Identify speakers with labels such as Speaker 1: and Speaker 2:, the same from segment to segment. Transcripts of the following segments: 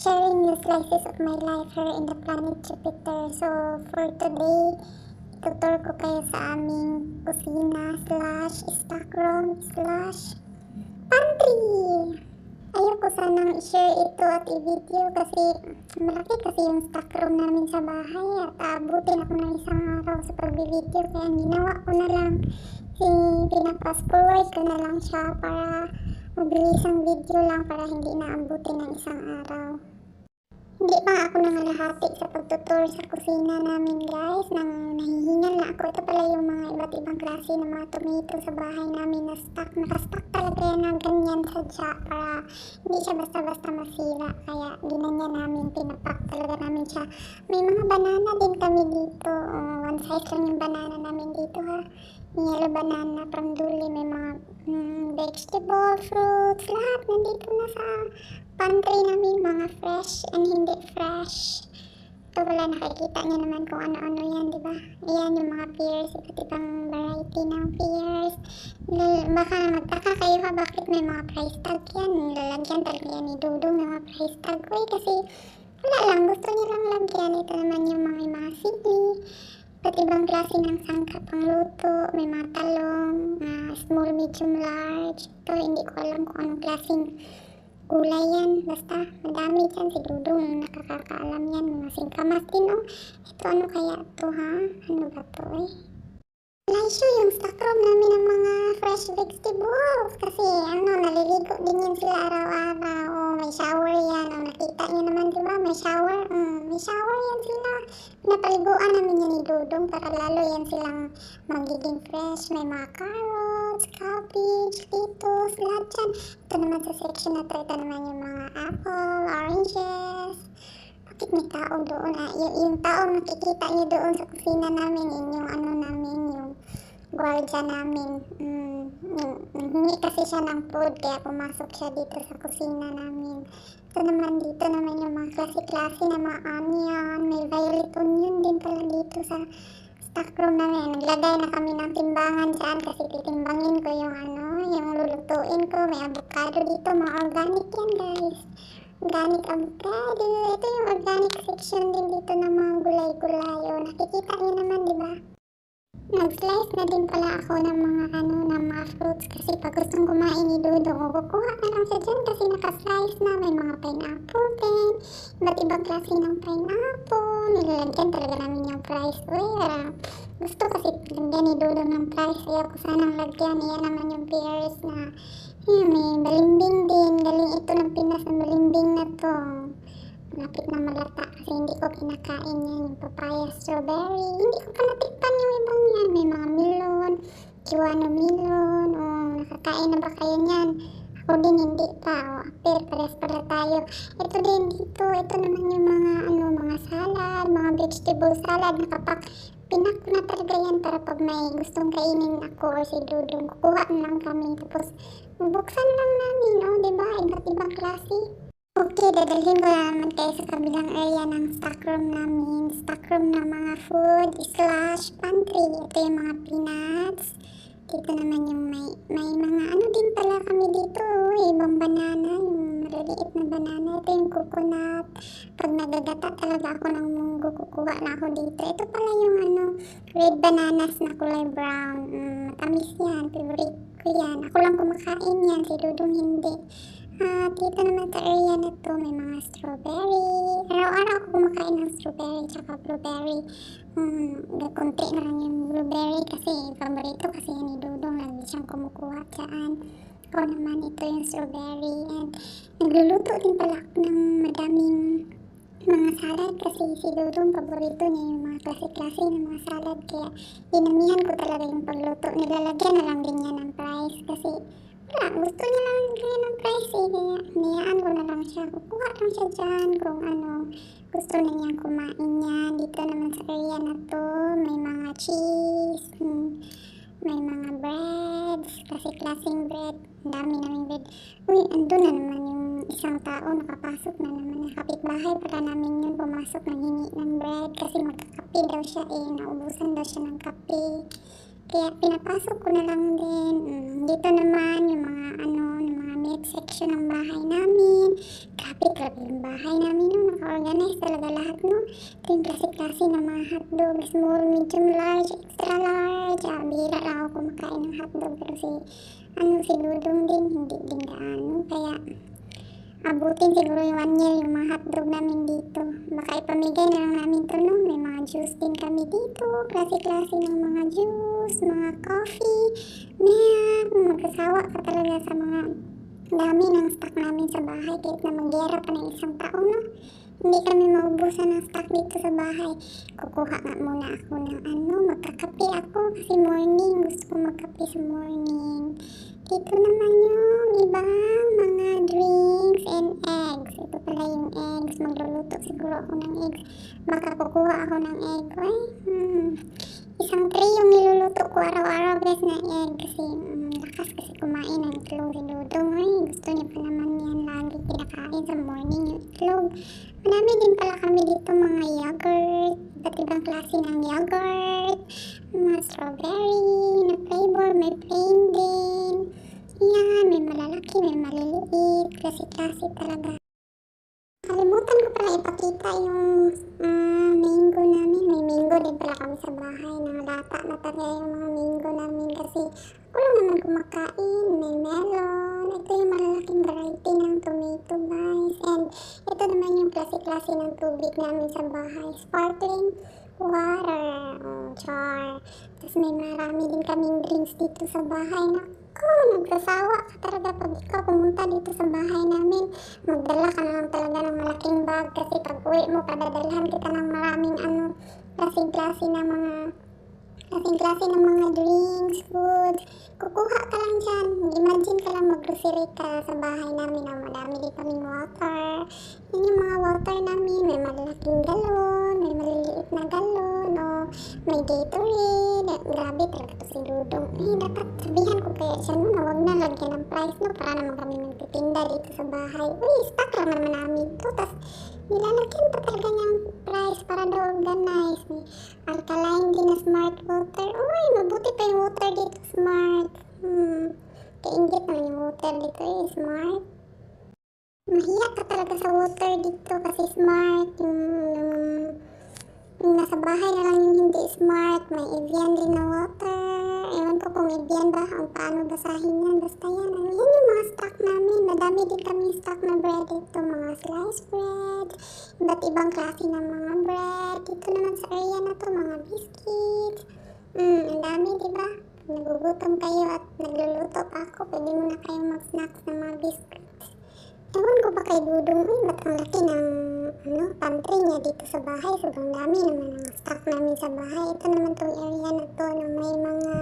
Speaker 1: sharing the slices of my life here in the planet Jupiter. So, for today, tutur ko kayo sa aming kusina slash stockroom slash pantry. Ayoko sanang i-share ito at i-video kasi malaki kasi yung stockroom namin sa bahay at abutin ako ng isang araw sa pag-video kaya ginawa ko na lang si pinapas forward ko na lang siya para mabilis ang video lang para hindi na abutin ng isang araw. Hindi pa ako nangalahati sa pagtutur sa kusina namin guys. Nang nahihingal na ako. Ito pala yung mga iba't ibang klase ng mga tomato sa bahay namin na stock. Nakastock talaga yan ng ganyan sadya para hindi siya basta-basta masira. Kaya ginanyan namin, pinapak talaga namin siya. May mga banana din kami dito. Oh, one size lang yung banana namin dito ha. Yellow banana from Duli. May mga mm, vegetable, fruits, lahat nandito na sa pantry namin fresh and hindi fresh. Ito wala nakikita niyo naman kung ano-ano yan, di ba? Ayan yung mga pears, iba't ibang variety ng pears. Baka magtaka kayo ha, bakit may mga price tag yan? Lalagyan talaga yan ni Dudong ng mga price tag. Uy, kasi wala lang, gusto niya lang lagyan. Ito naman yung mga, mga sili. Iba't ibang klase ng sangkap ang luto. May mga talong, ah, small, medium, large. Ito, hindi ko alam kung anong klaseng gulay yan. Basta, madami dyan. Si Dudong nakakaalam yan. Mga singkamas oh. Ito, ano kaya to, ha? Ano ba to, eh? Laisyo yung stockroom namin ng mga fresh vegetables. Kasi, ano, naliligo din yan sila araw-araw. Oh, may shower yan. Oh, nakita niyo naman, di ba? May shower. Mm, may shower yan sila. Pinapaliguan namin yan ni Dudong para lalo yan silang magiging fresh. May mga carrots, cabbage, lettuce, lahat yan. Ito naman sa section na to, ito naman yung mga apple, oranges. Bakit may tao doon? Ah, yung, yung tao nakikita niyo doon sa kusina namin, yun yung ano namin, yung gwardiya namin. Mm, hingi kasi siya ng food, kaya pumasok siya dito sa kusina namin. Ito naman dito naman yung mga klase-klase na mga onion, may violet onion din pala dito sa stockroom namin. Naglagay na kami ng timbangan dyan kasi titimbangin ko yung ano, yung lulutuin ko. May avocado dito, mga organic yan guys. Organic avocado. Ito yung organic section din dito ng mga gulay-gulay. Nakikita niyo naman, di ba? Nag-slice na din pala ako ng mga ano, ng mga fruits kasi pag gustong kumain ni Dodo, kukuha na lang siya dyan kasi naka-slice na. May mga pineapple din. Iba't ibang klase ng pineapple. Nilalagyan talaga namin yung price. Uy, gusto kasi lagyan ni Dodo ng price. Ayoko sanang lagyan. Iyan naman yung pears na yun, may balimbing din. Galing ito ng Pinas na balimbing na to. Malapit na malata kasi hindi ko kinakain yan. Yung papaya, strawberry. Hindi ko pa natikpan yung ibang yan. May mga melon, kiwano melon. O, nakakain na ba kayo niyan? Ako din hindi pa. O, apir, pares pala tayo. Ito din dito. Ito naman yung mga, ano, mga salad, mga vegetable salad. Nakapak, pinak na talaga yan para pag may gustong kainin ako or si Dudong, kukuha lang kami. Tapos, bubuksan lang namin, o, diba? Iba't ibang klase. Okay, dadalhin ko na naman kayo sa kabilang area ng stockroom namin. Stockroom ng mga food slash pantry. Ito yung mga peanuts. Dito naman yung may, may mga ano din pala kami dito. oh, Ibang banana, yung maliliit na banana. Ito yung coconut. Pag nagagata talaga ako ng munggo, kukuha na ako dito. Ito pala yung ano, red bananas na kulay brown. Mm, matamis yan. Favorite ko yan. Ako lang kumakain yan. Si Dudong hindi. At dito naman sa area na to, may mga strawberry. Araw-araw ako kumakain ng strawberry tsaka blueberry. Hmm, konti na lang yung blueberry kasi paborito kasi yan ni Dudong. Lagi siyang kumukuha dyan. Ako naman ito yung strawberry. And nagluluto din pala ng madaming mga salad kasi si Dudong paborito niya yung mga klase-klase ng mga salad. Kaya dinamihan ko talaga yung pagluto. Nilalagyan na lang din niya ng price kasi wala, gusto niya lang kaya ng price eh. Kaya niyaan ko na lang siya. Kukuha lang siya dyan kung ano gusto na niyang kumain niya. Dito naman sa area na to, may mga cheese, hmm, may mga klase-klaseng bread. Ang dami naming bread. Uy, andun na naman yung isang tao, nakapasok na naman. Kapitbahay para namin yun pumasok, nanghingi ng bread kasi magkakape daw siya eh. Naubusan daw siya ng kape. Kaya pinapasok ko na lang din. Mm, dito naman yung mga ano, yung mga internet section ng bahay namin. Grabe, grabe yung bahay namin, no? Naka-organize talaga lahat, no? Ito yung klase-klase ng mga hotdog, small, medium, large, extra large. Ah, bihira lang ako kumakain ng hotdog, pero si, ano, si Dudong din, hindi din gaano. Kaya, abutin siguro yung one year yung mga hotdog namin dito. Baka ipamigay na lang namin to, no? May mga juice din kami dito. Klase-klase ng mga juice, mga coffee, milk. Magkasawa ka talaga sa mga dami ng stock namin sa bahay. Kahit na magyera pa ng isang taon, no? Hindi kami maubusan ng stock dito sa bahay. Kukuha nga muna ako ng ano, magkakape ako kasi morning. Gusto ko magkape sa morning. Dito naman yung ibang mga drinks and eggs. Ito pala yung eggs. Magluluto siguro ako ng eggs. Baka kukuha ako ng egg. Ay, hmm. Isang tray yung niluluto ko araw-araw guys na egg. Kasi hmm, lakas kasi kumain ng itlog si Dudong. Ay, gusto niya pa naman yan lagi kinakain sa morning yung itlog. Marami din pala kami dito mga yogurt. Iba't ibang klase ng yogurt. Mga strawberry na flavor. May plain din. Yan, may malalaki, may maliliit. Klase-klase talaga. Kalimutan ko pala ipakita yung ah, mango namin. May mango din pala kami sa bahay. Nangalata na talaga yung mga mango namin kasi ako lang naman kumakain. May melon. Ito yung malalaking variety ng tomato guys. And ito naman yung klase-klase ng tubig namin sa bahay. Sparkling water. Oh, char. Tapos may marami din kaming drinks dito sa bahay. Naku, nagsasawa ka talaga pag ikaw pumunta dito sa bahay namin. Magdala ka na lang talaga ng malaking bag kasi pag uwi mo, padadalhan kita ng maraming ano, klaseng-klase ng mga klaseng-klase ng mga drinks, foods. Kukuha ka lang dyan. Imagine ka lang mag-grocery ka sa bahay namin na madami din kaming water. Yun yung mga water namin. May malalaking galon, may maliliit na galon, may Gatorade. Grabe talaga to si Dudong. Eh, dapat sabihan ko kaya siya no, na wag na lagyan ng price, no? Para naman kami magtitinda dito sa bahay. Uy, stock lang bahay na lang yung hindi smart. May Evian din na water. Ewan ko kung Evian ba, ang paano basahin yan. Basta yan. Ano, yan yung mga stock namin. Madami din kami stock na bread dito. Mga sliced bread. Iba't ibang klase ng mga bread. Dito naman sa area na to, mga biscuits. Hmm, ang dami, di ba? Nagugutom kayo at nagluluto pa ako, pwede mo na kayong mag-snacks ng mga biscuits. Ewan ko ba kay Dudong, ay ba't ang laki ng ano, pantry niya dito sa bahay. Sobrang dami naman ang stock namin sa bahay. Ito naman tong area na to na may mga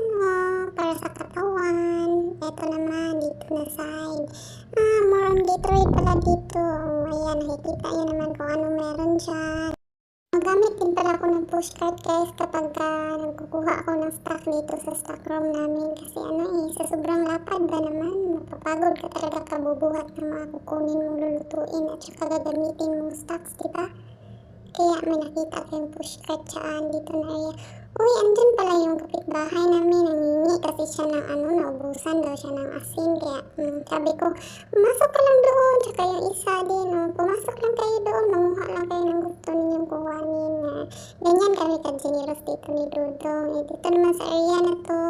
Speaker 1: ano, para sa katawan. Ito naman, dito na side. Ah, more on Gatorade pala dito. Oh, ayan, nakikita niyo naman kung ano meron dyan. Magamit din pala ako ng pushcart guys kapag uh, nagkukuha ako ng stock dito sa stock room namin kasi ano eh, sa sobrang lapad ba naman, mapapagod ka talaga kabubuhat ng mga kukunin mong lulutuin at saka gagamitin mong stocks, di ba? Kaya may nakita ko yung pushcart saan dito na area. Uy, andun pala yung kapitbahay namin, nangingi kasi siya ng ano, naubusan daw siya ng asin. Kaya mm, sabi ko, pumasok ka lang doon, tsaka yung isa din, oh, pumasok lang kayo doon, manguha lang kayo ng gusto ninyong kuhanin. Uh, ganyan kami ka-generous dito ni Dudong. Eh, dito naman sa area na to,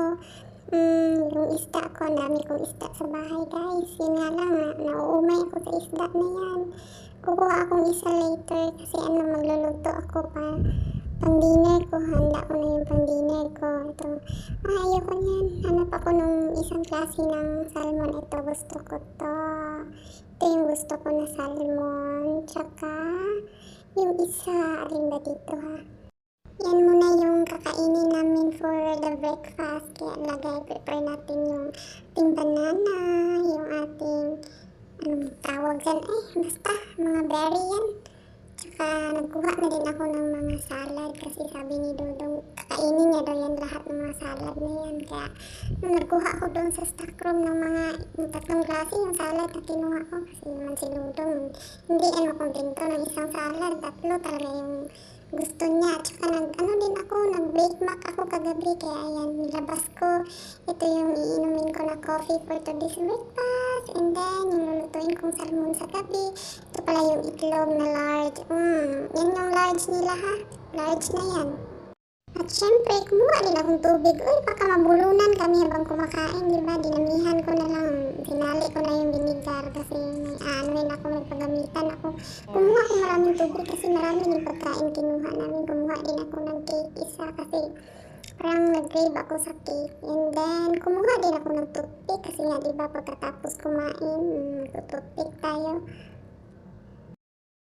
Speaker 1: mm, yung isda ko, dami kong isda sa bahay guys. Yun nga lang, na, nauumay ako sa isda na yan. Kukuha akong isa later kasi ano, magluluto ako pa pang dinner ko, handa ko na yung pang dinner ko. Ito, ah, ayoko niyan. Hanap ako nung isang klase ng salmon. Ito, gusto ko to. Ito yung gusto ko na salmon. Tsaka, yung isa, alin ba dito ha? Yan muna yung kakainin namin for the breakfast. Kaya lagay, prepare natin yung ating banana, yung ating, anong tawag dyan? Eh, basta, mga berry yan. Tsaka nagkuha na din ako ng mga salad kasi sabi ni Dudong kakainin niya daw yan lahat ng mga salad na yan. Kaya nung nagkuha ako doon sa stock room ng mga tatlong klase yung salad na kinuha ko kasi naman si Dudong hindi ano kontento ng isang salad. Tatlo talaga yung gusto niya. Tsaka nag, ano din ako, nag-break mac ako kagabi. Kaya ayan, nilabas ko. Ito yung iinumin ko na coffee for today's breakfast. And then, yung lulutuin kong salmon sa gabi. Ito pala yung itlog na large. Mm, yan yung large nila ha. Large na yan. At syempre, kumuha din akong tubig. Uy, baka mabulunan kami habang kumakain, di ba? Dinamihan ko na lang. Dinali ko na yung vinegar kasi may aanuin ako, may pagamitan ako. Kumuha ko maraming tubig kasi marami din pagkain kinuha namin. Kumuha din ako parang nag-crave ako sa. And then, kumuha din ako ng toothpick kasi nga, di ba, pagkatapos kumain, mm, toothpick tayo.